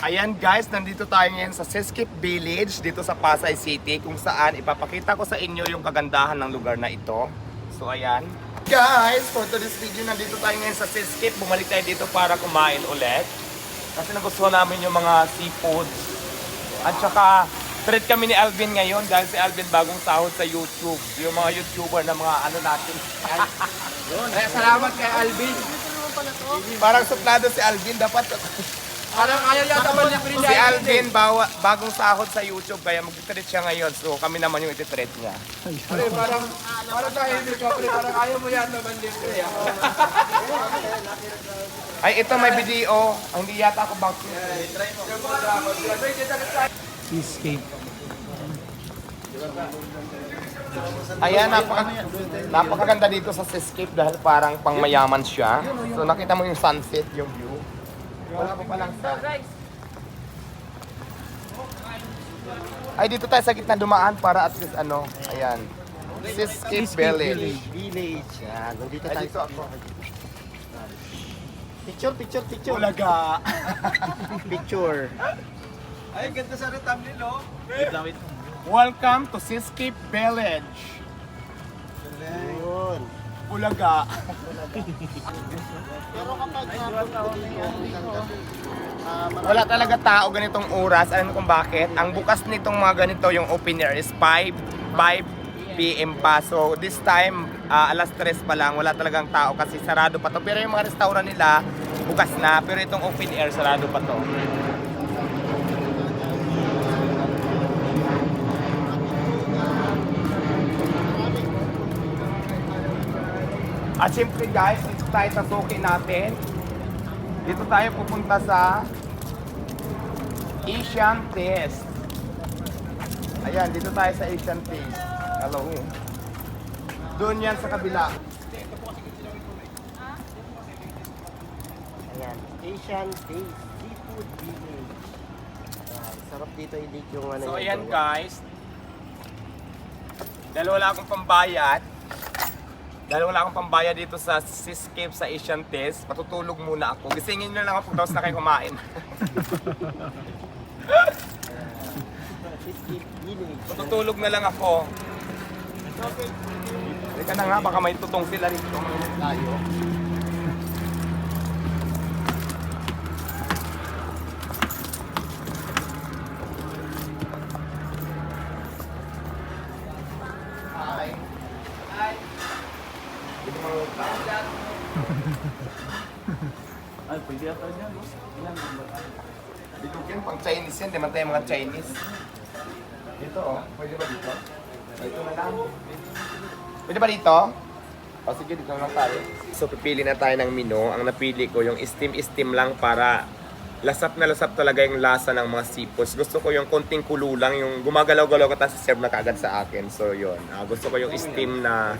Ayan guys, nandito tayo ngayon sa Seskip Village dito sa Pasay City kung saan ipapakita ko sa inyo yung kagandahan ng lugar na ito. So ayan. Guys, for today's video nandito tayo ngayon sa Seskip. Bumalik tayo dito para kumain ulit. Kasi nagustuhan namin yung mga seafoods. At saka treat kami ni Alvin ngayon dahil si Alvin bagong sahod sa YouTube. Yung mga YouTuber na mga ano natin. Kaya salamat kay Alvin. Parang suplado si Alvin. Dapat Parang ayaw yata man libre Si Alvin, bawa, bagong sahod sa YouTube, kaya mag-treat siya ngayon. So kami naman yung iti-treat niya. Pre, parang, parang tahimik ka, pre. Parang ayaw mo yata man libre. ah. Ay, ito may video. Ang hindi yata ako bang Cheesecake. Ayan, napaka, napakaganda dito sa Seascape dahil parang pangmayaman siya. So nakita mo yung sunset, yung view. Wala pa palang sun. Ay, dito tayo sa gitna dumaan para at least ano, ayan. Seascape Village. Village. Yan, nandito Ay, tayo. dito ako. Picture, picture, picture. Ulaga. Picture. Ay, ganda sa rin thumbnail, oh. Welcome to Seascape Village. Yun. Ulaga. Pero kapag Wala talaga tao ganitong oras. Alam kung bakit? Ang bukas nitong mga ganito, yung open air is 5, 5 p.m. pa. So this time, ah, alas 3 pa lang. Wala talagang tao kasi sarado pa to. Pero yung mga restaurant nila, bukas na. Pero itong open air, sarado pa to. At syempre guys, dito tayo sa suki natin. Dito tayo pupunta sa Asian Taste. Ayan, dito tayo sa Asian Taste. Hello. Doon yan sa kabila. Ayan. Asian Taste Seafood Village. Ayan, sarap dito i yung ano. So ayan guys. Dahil wala akong pambayad, dahil wala akong pambayad dito sa Seascape sa Asian Taste, matutulog muna ako. Gisingin nyo lang ako tapos na kayo kumain. Matutulog na lang ako. Teka na nga, baka may tutong sila rito. Tayo. Pwede ata dyan, boss. Ilan ba? Dito yan, pang Chinese yan, tayo mga Chinese. Dito oh, pwede ba dito? Dito na lang. Pwede ba dito? O sige, dito lang tayo. So pipili na tayo ng menu. Ang napili ko yung steam-steam lang para lasap na lasap talaga yung lasa ng mga seafoods. Gusto ko yung konting kulo lang, yung gumagalaw-galaw ka tapos serve na kagad sa akin. So yun, Ah, gusto ko yung steam na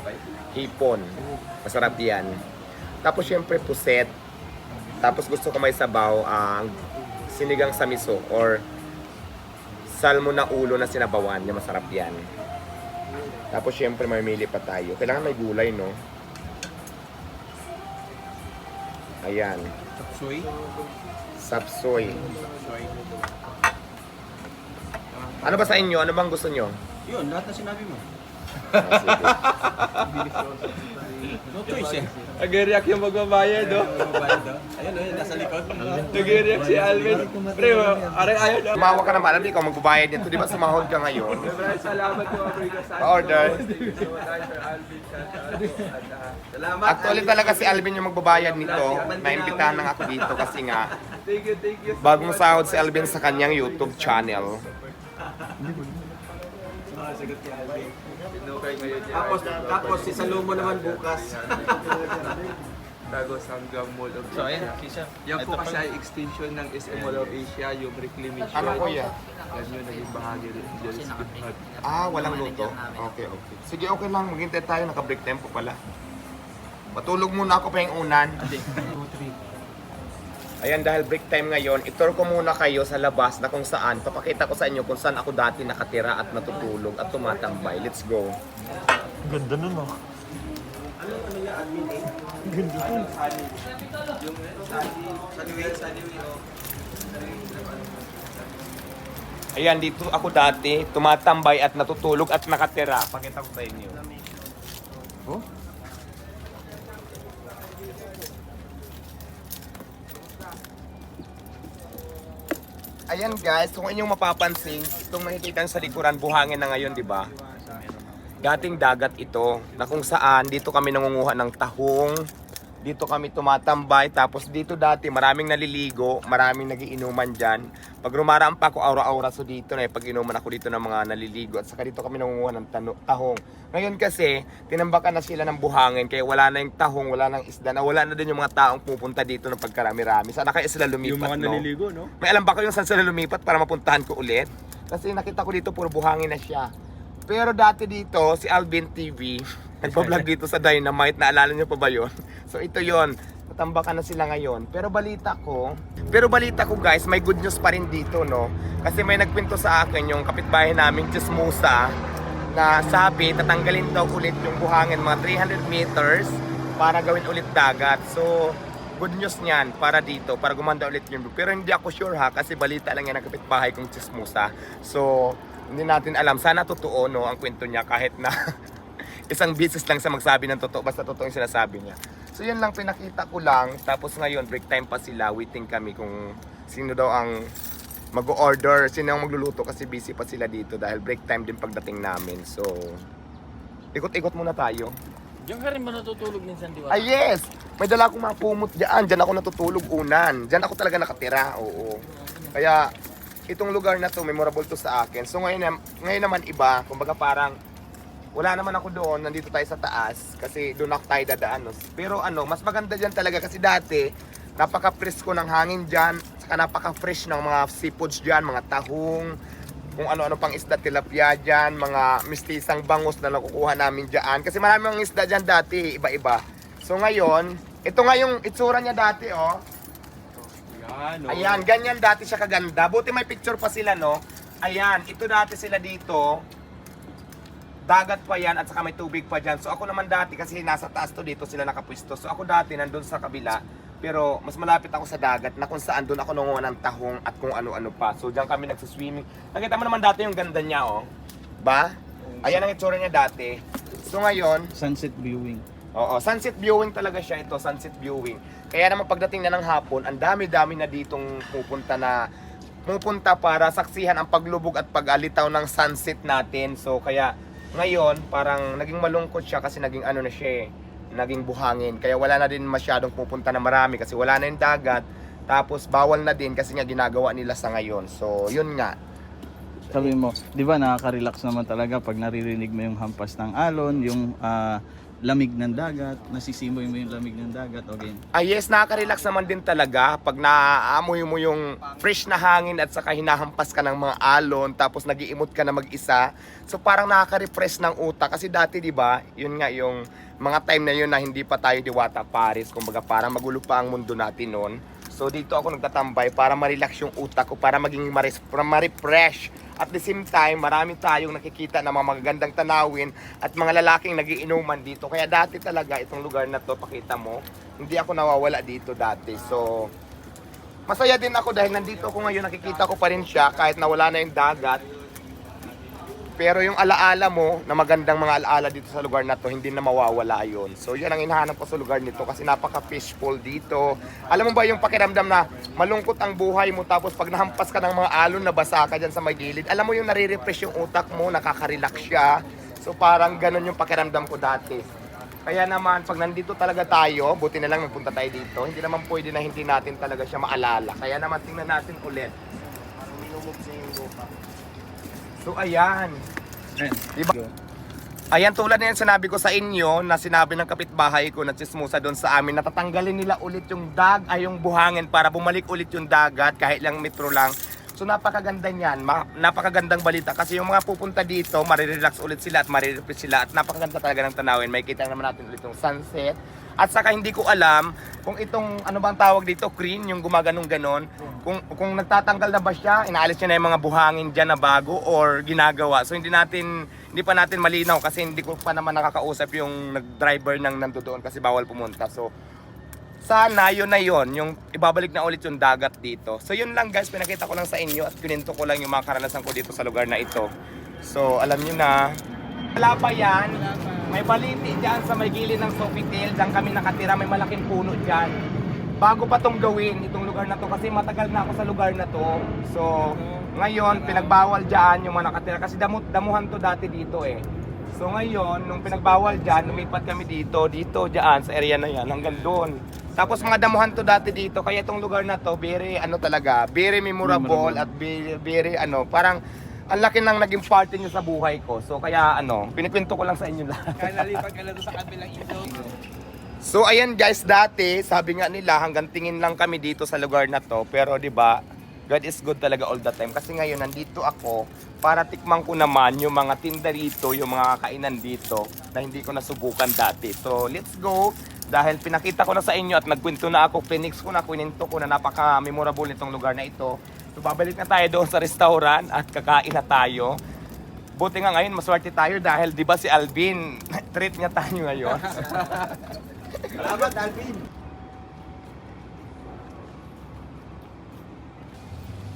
hipon. Masarap yan. Tapos syempre puset. Tapos gusto ko may sabaw, ang sinigang sa miso or salmon na ulo na sinabawan. Yung masarap yan. Tapos syempre may mili pa tayo. Kailangan may gulay, no? Ayan. Tapsoy? Sapsoy. Ano ba sa inyo? Ano bang gusto nyo? Yun, lahat na sinabi mo. Ah, sige. No choice eh. Nag-react yung magbabayad, oh. Ayun, ayun, nasa likod. Nag-react si Alvin. Pre, aray ayaw na. Tumawa ka naman. Alam ikaw magbabayad nito. Di ba sumahod ka ngayon? Salamat po, Africa San. Pa-order. Sir Alvin. Salamat. Actually talaga si Alvin yung magbabayad nito. Naimbitahan lang ako dito kasi nga Thank you, thank you. bagong sahod si Alvin sa kanyang YouTube channel. Tinukay ngayon niya. Tapos, tapos si Salomo naman bukas. Tago Sangam Mall of So, ayan, Kisha. Yan po kasi ay extension ng SM Mall of Asia, yung reclamation. Ano ko yan? Yan yun, naging bahagi rin dyan sa Gitpad. Ah, walang luto? Okay, okay. Sige, okay lang. Maghintay tayo. Naka-break tempo pala. Matulog muna ako pa yung unan. Ayan, dahil break time ngayon, itur ko muna kayo sa labas na kung saan, papakita ko sa inyo kung saan ako dati nakatira at natutulog at tumatambay. Let's go. Ganda nun, oh. Ganda nun. Sunny Way, Sunny Way, oh. Ayan, dito ako dati, tumatambay at natutulog at nakatira. Pakita ko sa inyo. Ayan guys, kung inyong mapapansin, itong makikita sa likuran, buhangin na ngayon, di ba? Dating dagat ito, na kung saan dito kami nangunguha ng tahong, dito kami tumatambay, tapos dito dati maraming naliligo, maraming nagiinuman dyan. Pag rumaraan pa ako aura-aura so dito na pag inuman ako dito ng mga naliligo at saka dito kami nangunguha ng tano- tahong. Ngayon kasi, tinambakan na sila ng buhangin kaya wala na yung tahong, wala na isda na, wala na din yung mga taong pupunta dito ng pagkarami-rami. Sana kaya sila lumipat, Yung mga no? naliligo, no? May alam ba kayong saan sila lumipat para mapuntahan ko ulit? Kasi nakita ko dito puro buhangin na siya. Pero dati dito, si Alvin TV, nagpa-vlog dito sa Dynamite, naalala niyo pa ba yun? So ito yon natambakan na sila ngayon. Pero balita ko, pero balita ko guys, may good news pa rin dito, no? Kasi may nagkwento sa akin yung kapitbahay namin, Chismosa, na sabi, tatanggalin daw ulit yung buhangin mga 300 meters para gawin ulit dagat. So, good news niyan para dito, para gumanda ulit yung view. Pero hindi ako sure ha, kasi balita lang yan ng kapitbahay kong chismosa. So, hindi natin alam. Sana totoo no, ang kwento niya kahit na isang business lang sa magsabi ng totoo, basta totoo yung sinasabi niya. So, yan lang pinakita ko lang. Tapos ngayon, break time pa sila. Waiting kami kung sino daw ang mag-order, sino ang magluluto kasi busy pa sila dito dahil break time din pagdating namin. So, ikot-ikot muna tayo. Diyan ka rin ba natutulog minsan, di ba? Ay yes! May dala akong mga kumot dyan. Dyan ako natutulog unan. Dyan ako talaga nakatira. Oo. Kaya itong lugar na to, memorable to sa akin. So ngayon, ngayon naman iba. Kumbaga parang wala naman ako doon. Nandito tayo sa taas. Kasi doon ako tayo dadaan. no. Pero ano, mas maganda dyan talaga kasi dati, napaka-presko ng hangin dyan. Saka napaka-fresh ng mga seafoods dyan. Mga tahong, kung ano-ano pang isda tilapia dyan, mga mistisang bangus na nakukuha namin dyan. Kasi marami mga isda dyan dati, iba-iba. So ngayon, ito nga yung itsura niya dati, oh. Yan, no? Ayan, ganyan dati siya kaganda. Buti may picture pa sila, no? Ayan, ito dati sila dito. Dagat pa yan at saka may tubig pa dyan. So ako naman dati, kasi nasa taas to dito sila nakapwisto. So ako dati nandun sa kabila. Pero mas malapit ako sa dagat na kung saan doon ako nangunga ng tahong at kung ano-ano pa. So diyan kami nagsiswimming. Nakita mo naman dati yung ganda niya, oh. Ba? Ayan ang itsura niya dati. So ngayon, Sunset viewing. Oo, sunset viewing talaga siya ito, sunset viewing. Kaya naman pagdating na ng hapon, ang dami-dami na ditong pupunta na pupunta para saksihan ang paglubog at pag-alitaw ng sunset natin. So kaya ngayon, parang naging malungkot siya kasi naging ano na siya eh, naging buhangin. Kaya wala na din masyadong pupunta na marami kasi wala na yung dagat. Tapos bawal na din kasi nga ginagawa nila sa ngayon. So yun nga, Sabi mo, di ba nakaka-relax naman talaga pag naririnig mo yung hampas ng alon, yung ah, lamig ng dagat, nasisimoy mo yung lamig ng dagat, okay. Ah yes, nakaka-relax naman din talaga pag naaamoy mo yung fresh na hangin at saka hinahampas ka ng mga alon tapos nagiimot ka na mag-isa. So parang nakaka-refresh ng utak kasi dati 'di ba, yun nga yung mga time na yun na hindi pa tayo diwata Paris, kumbaga parang magulo pa ang mundo natin noon. So dito ako nagtatambay para ma-relax yung utak ko, para maging ma-refresh. At the same time, marami tayong nakikita ng mga magagandang tanawin at mga lalaking nagiinuman dito. Kaya dati talaga itong lugar na to, pakita mo, hindi ako nawawala dito dati. So, masaya din ako dahil nandito ako ngayon, nakikita ko pa rin siya kahit nawala na yung dagat. Pero yung alaala mo, na magandang mga alaala dito sa lugar na to, hindi na mawawala yon. So yan ang hinahanap ko sa lugar nito kasi napaka-peaceful dito. Alam mo ba yung pakiramdam na malungkot ang buhay mo tapos pag nahampas ka ng mga alon na basa ka dyan sa may gilid, alam mo yung nare-refresh yung utak mo, nakaka-relax siya. So parang ganun yung pakiramdam ko dati. Kaya naman, pag nandito talaga tayo, buti na lang nagpunta tayo dito, hindi naman pwede na hindi natin talaga siya maalala. Kaya naman, tingnan natin ulit. Lumog sa yung lupa. So ayan. Diba? Ayan, tulad na yan sinabi ko sa inyo na sinabi ng kapitbahay ko na chismosa doon sa amin, natatanggalin nila ulit yung dag, ay yung buhangin para bumalik ulit yung dagat kahit lang metro lang. So napakaganda niyan, ma- napakagandang balita kasi yung mga pupunta dito, marirelax ulit sila at marirefresh sila at napakaganda talaga ng tanawin. May kita naman natin ulit yung sunset. At saka hindi ko alam kung itong ano bang tawag dito, green, yung gumaganong ganon. Kung, kung nagtatanggal na ba siya, inaalis niya na yung mga buhangin dyan na bago or ginagawa. So hindi natin, hindi pa natin malinaw kasi hindi ko pa naman nakakausap yung nag-driver ng nandoon kasi bawal pumunta. So sana yun na yun, yung ibabalik na ulit yung dagat dito. So yun lang guys, pinakita ko lang sa inyo at kininto ko lang yung mga karanasan ko dito sa lugar na ito. So alam nyo na, wala pa yan. May baliti dyan sa may gilid ng Sofitel. Diyan kami nakatira. May malaking puno dyan. Bago pa tong gawin, itong lugar na to. Kasi matagal na ako sa lugar na to. So, ngayon, pinagbawal dyan yung mga nakatira. Kasi damu damuhan to dati dito eh. So ngayon, nung pinagbawal dyan, lumipat kami dito, dito, dyan, sa area na yan, hanggang doon. Tapos mga damuhan to dati dito, kaya itong lugar na to, very, ano talaga, very memorable, Memorable. at very, very, ano, parang, ang laki nang naging party niyo sa buhay ko. So kaya ano, pinikwento ko lang sa inyo lahat. Kaya nalipat ka na doon sa kabilang ilaw. So ayan guys, dati sabi nga nila hanggang tingin lang kami dito sa lugar na to. Pero 'di ba? God is good talaga all the time. Kasi ngayon nandito ako para tikman ko naman yung mga tinda dito, yung mga kainan dito na hindi ko nasubukan dati. So let's go. Dahil pinakita ko na sa inyo at nagkwento na ako, Phoenix ko na, kwento ko na napaka-memorable nitong lugar na ito. So babalik na tayo doon sa restaurant at kakain na tayo. Buti nga ngayon, maswerte tayo dahil di ba si Alvin, treat niya tayo ngayon. Salamat, Alvin.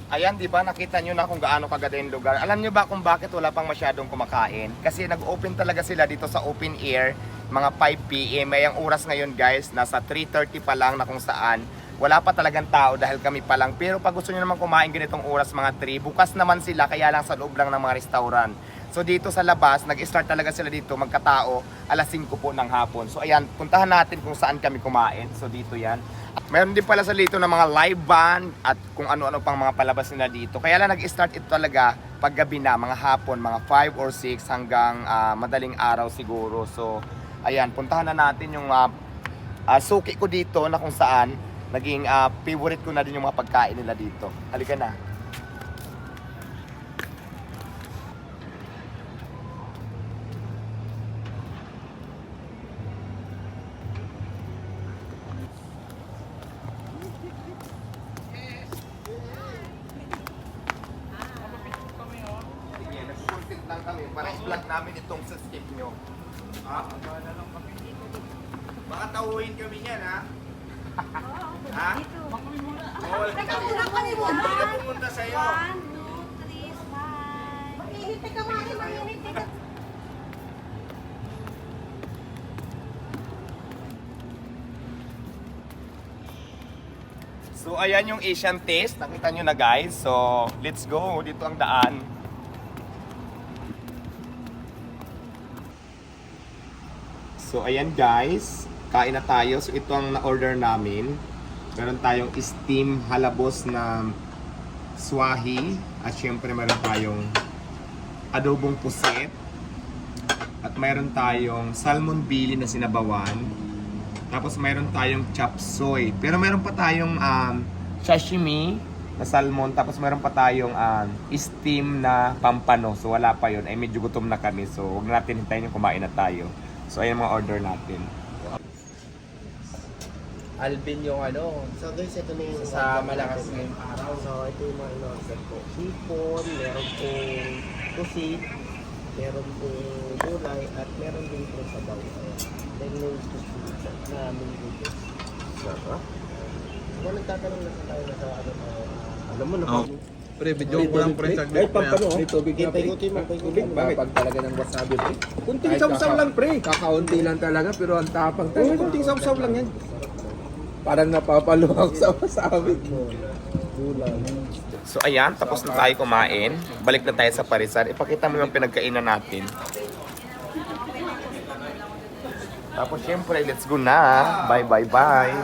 Ayan, di ba nakita nyo na kung gaano kaganda yung lugar. Alam nyo ba kung bakit wala pang masyadong kumakain? Kasi nag-open talaga sila dito sa open air, mga 5 p.m. May ang oras ngayon guys, nasa 3.30 pa lang na kung saan. Wala pa talagang tao dahil kami pa lang. Pero pag gusto nyo naman kumain ganitong oras mga 3, bukas naman sila kaya lang sa loob lang ng mga restaurant. So dito sa labas, nag-start talaga sila dito magkatao alas 5 po ng hapon. So ayan, puntahan natin kung saan kami kumain. So dito yan. At Meron din pala sa dito ng mga live band at kung ano-ano pang mga palabas nila dito. Kaya lang nag-start ito talaga paggabi na, mga hapon, mga 5 or 6 hanggang ah, madaling araw siguro. So ayan, puntahan na natin yung ah, ah, suki ko dito na kung saan naging ah, favorite ko na din yung mga pagkain nila dito. Halika na. Lang kami para i-vlog namin itong sa skip. Ha? Baka tauhin kami niyan, ha? Ha? Oo, Hindi na pumunta sa'yo. One, two, three, smile. Ka, ka. So, ayan yung Asian taste. Nakita nyo na, guys. So, let's go. Dito ang daan. So, ayan guys. Kain na tayo. So, ito ang na-order namin. Meron tayong steam halabos na swahi. At syempre, meron tayong adobong puset. At mayroon tayong salmon bili na sinabawan. Tapos mayroon tayong chop suey. Pero mayroon pa tayong um, sashimi na salmon. Tapos mayroon pa tayong um, steam na pampano. So wala pa yun. Ay medyo gutom na kami. So huwag natin hintayin yung kumain na tayo. So ayan mga order natin. Alvin yung ano, So guys, ito na yung sa malakas ngayong araw. So ito yung mga in-order ko. Hipon, meron pong pusit, meron pong gulay, at meron din po sa baw. Then yung pusit namin dito. Sarap. Kung nagtatanong na tayo na sa ano, uh, alam mo na Oh. Pre, video ko lang pre saglit. Ay, pampano. May tubig na, pre. Paikutin mo? Pag talaga ng wasabi pre. Kunting kaka- lang, pre. Kakaunti lang talaga pero ang tapang. Kunting sawsaw lang yan. Parang napapalo ako sa wasabi. Gulay. So ayan, tapos na tayo kumain. Balik na tayo sa Parisan. Ipakita mo yung pinagkainan natin. Tapos syempre, let's go na. Bye, bye, bye.